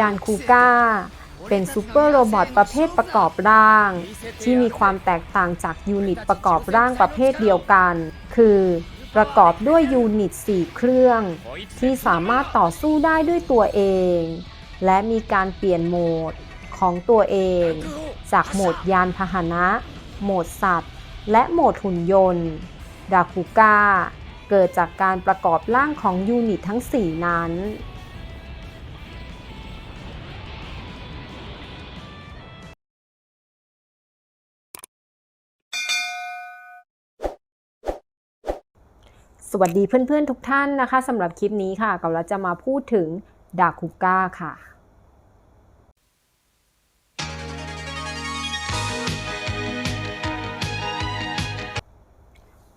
ดานคูก้า เป็นซูเปอร์โรบอทประเภทประกอบร่าง ที่มีความแตกต่างจากยูนิตประกอบร่างประเภทเดียวกัน คือประกอบด้วยยูนิต 4 เครื่อง ที่สามารถต่อสู้ได้ด้วยตัวเอง และมีการเปลี่ยนโหมดของตัวเอง จากโหมดยานพาหนะ โหมดสัตว์ และโหมดหุ่นยนต์ ดาคูก้า เกิดจากการประกอบร่างของยูนิตทั้ง 4 นั้น สวัสดีเพื่อนๆทุกท่านนะคะสำหรับคลิปนี้ค่ะกับเราจะมาพูดถึงดาคูก้าค่ะ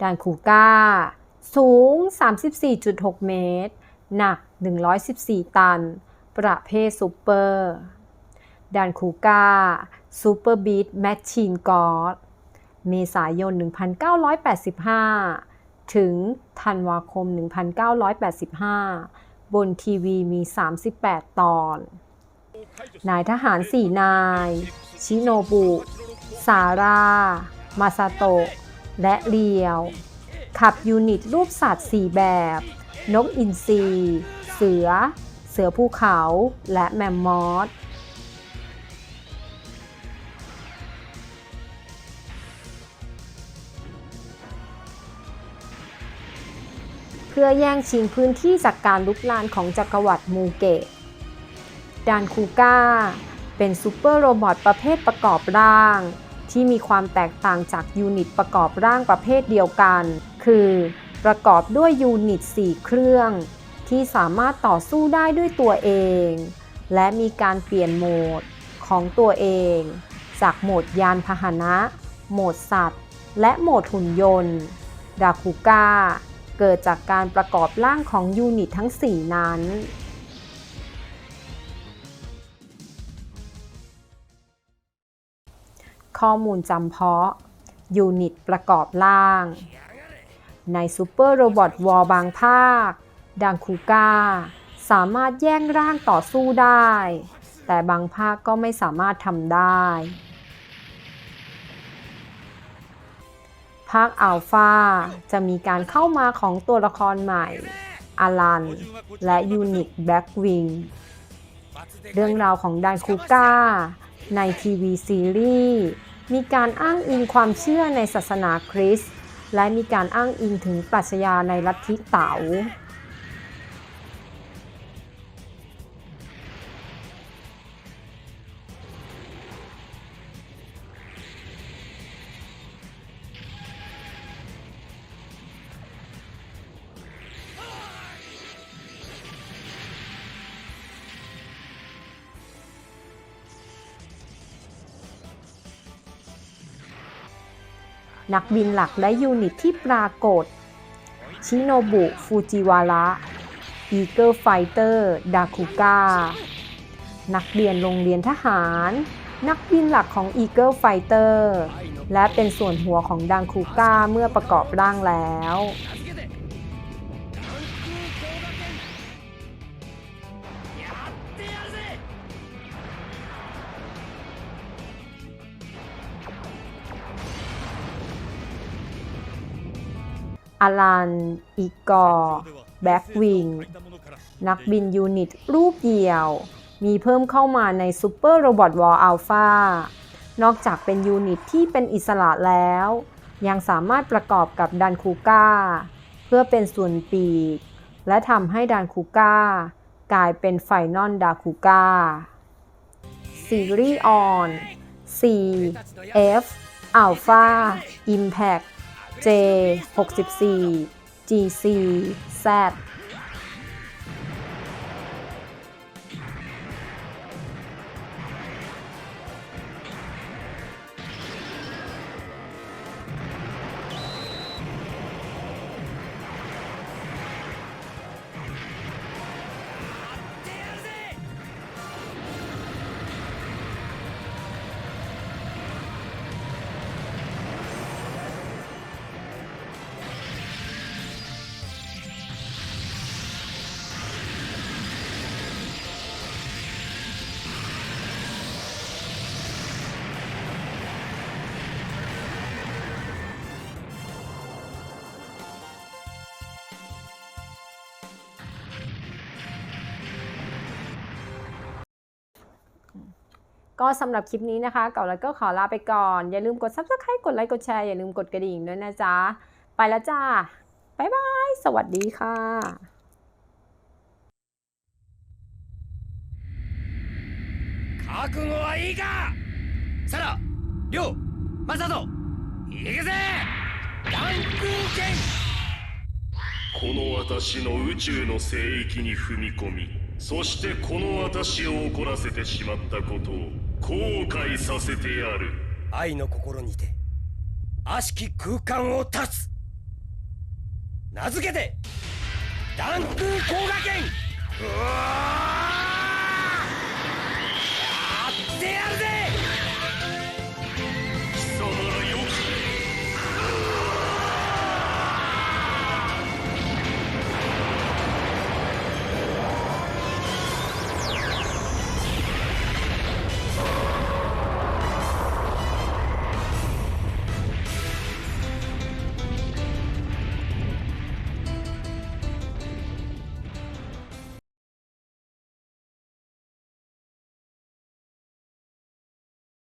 ดานคูก้า สูง 34.6 เมตร หนัก 114 ตัน ประเภทซูเปอร์ดานคูก้าซูเปอร์บีทแมชชีนกอดเมษายน 1985 ถึงธันวาคม 1985 บนทีวีมี 38 ตอน นายทหาร4นาย ชิโนบุซาร่ามาซาโตะ และเรียว ขับยูนิตรูปสัตว์4แบบ นกอินทรี เสือ เสือภูเขา และแมมมอส เพื่อแย่งชิงพื้นที่จากการลุกลานของจักรวรรดิมูเกะดานคูก้า เป็นซูเปอร์โรบอทประเภทประกอบร่าง ที่มีความแตกต่างจากยูนิตประกอบร่างประเภทเดียวกัน คือประกอบด้วยยูนิต 4 เครื่อง ที่สามารถต่อสู้ได้ด้วยตัวเอง และมีการเปลี่ยนโหมดของตัวเอง จากโหมดยานพาหนะ โหมดสัตว์ และโหมดหุ่นยนต์ ดาคูก้า เกิดจากการประกอบร่างของยูนิตทั้ง 4 นั้น ข้อมูลจำเพาะ ยูนิตประกอบร่าง ในซูเปอร์โรบอทวอลบางภาค ดังคูก้า สามารถแย่งร่างต่อสู้ได้ แต่บางภาคก็ไม่สามารถทำได้ ภาคอัลฟาจะมีการเข้ามาของตัวละครใหม่อลัน และยูนิคแบล็กวิง เรื่องราวของดานคูก้า ในทีวีซีรีส์ มีการอ้างอิงความเชื่อในศาสนาคริสต์ และมีการอ้างอิงถึงปรัชญาในลัทธิเต๋า นักบินหลักและยูนิตที่ปรากฏ ชิโนบุ ฟูจิวาระอีเกอร์ไฟเตอร์ ดาคุก้า นักเรียนโรงเรียนทหาร นักบินหลักของอีเกิลไฟเตอร์ และเป็นส่วนหัวของดังคูก้าเมื่อประกอบร่างแล้ว อลัน อีกอร์แบ็กวิง นักบินยูนิต รูปเดี่ยว มีเพิ่มเข้ามาในซูเปอร์โรบอทวอลอัลฟานอกจากเป็นยูนิตที่เป็นอิสระแล้ว ยังสามารถประกอบกับดันคูก้า เพื่อเป็นส่วนปีก และทำให้ดันคูก้า กลายเป็นไฟนอลดาคูก้าซีรีส์ออน C F Alpha Impact J 64 GC Z ก็สำหรับคลิปนี้นะคะเก่าแล้วก็ขอลาไปก่อน อย่าลืมกด subscribe กดไลค์กดแชร์อย่าลืมกดกระดิ่งด้วยนะจ๊ะ ไปแล้วจ้า บ๊ายบาย สวัสดีค่ะ 覚悟はいいかサラリョウマサト行くぜダンク剣この私の宇宙の聖域に踏み込み そしてこの私を怒らせてしまったことを後悔させてやる。愛の心にて悪しき空間を断つ。名付けてダンク光河剣うわ